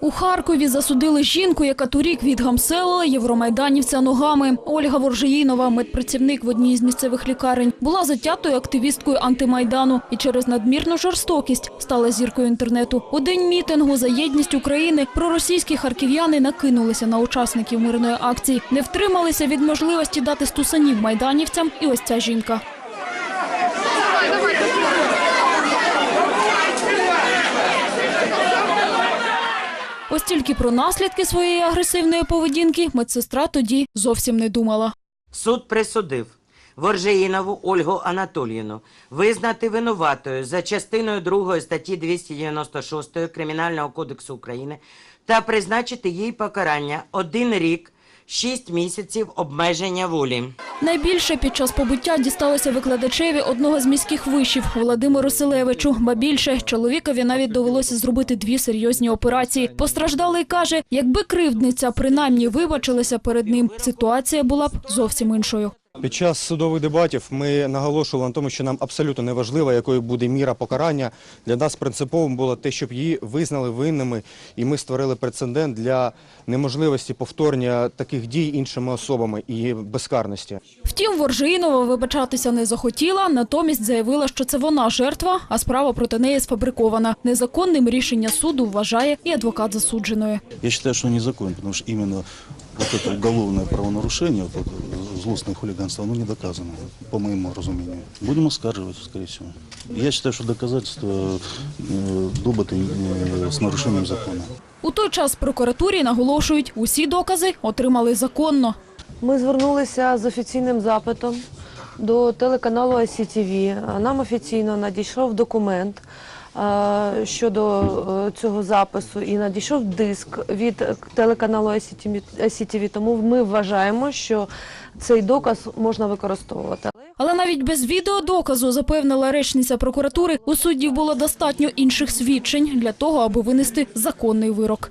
У Харкові засудили жінку, яка торік відгамселила євромайданівця ногами. Ольга Воржеїнова, медпрацівник в одній з місцевих лікарень, була затятою активісткою антимайдану і через надмірну жорстокість стала зіркою інтернету. У день мітингу за єдність України проросійські харків'яни накинулися на учасників мирної акції, не втрималися від можливості дати стусанів майданівцям. І ось ця жінка. Тільки про наслідки своєї агресивної поведінки медсестра тоді зовсім не думала. Суд присудив Воржеїнову Ольгу Анатоліївну визнати винуватою за частиною 2 статті 296 Кримінального кодексу України та призначити їй покарання один рік, 6 місяців обмеження волі. Найбільше під час побиття дісталося викладачеві одного з міських вишів Володимиру Селевичу. Ба більше чоловікові навіть довелося зробити дві серйозні операції. Постраждалий каже, якби кривдниця принаймні вибачилася перед ним, ситуація була б зовсім іншою. Під час судових дебатів ми наголошували на тому, що нам абсолютно не важливо, якою буде міра покарання. Для нас принциповим було те, щоб її визнали винними, і ми створили прецедент для неможливості повторення таких дій іншими особами і безкарності. Втім, Воржинова вибачатися не захотіла, натомість заявила, що це вона жертва, а справа проти неї сфабрикована. Незаконним рішення суду вважає і адвокат засудженої. Я считаю, что незаконно, потому что именно вот это уголовное правонарушение, вот это злостное хулиганство, оно не доказано, по моему разумению. Будем оскарживать, скорее всего. Я считаю, что доказательства э, добыты э, с нарушением закона. У той час в прокуратурі наголошують, усі докази отримали законно. Ми звернулися з офіційним запитом до телеканалу ICTV. Нам офіційно надійшов документ е, щодо е, цього запису і надійшов диск від телеканалу ICTV. Тому ми вважаємо, що цей доказ можна використовувати. Але навіть без відеодоказу, запевнила речниця прокуратури, у суддів було достатньо інших свідчень для того, аби винести законний вирок.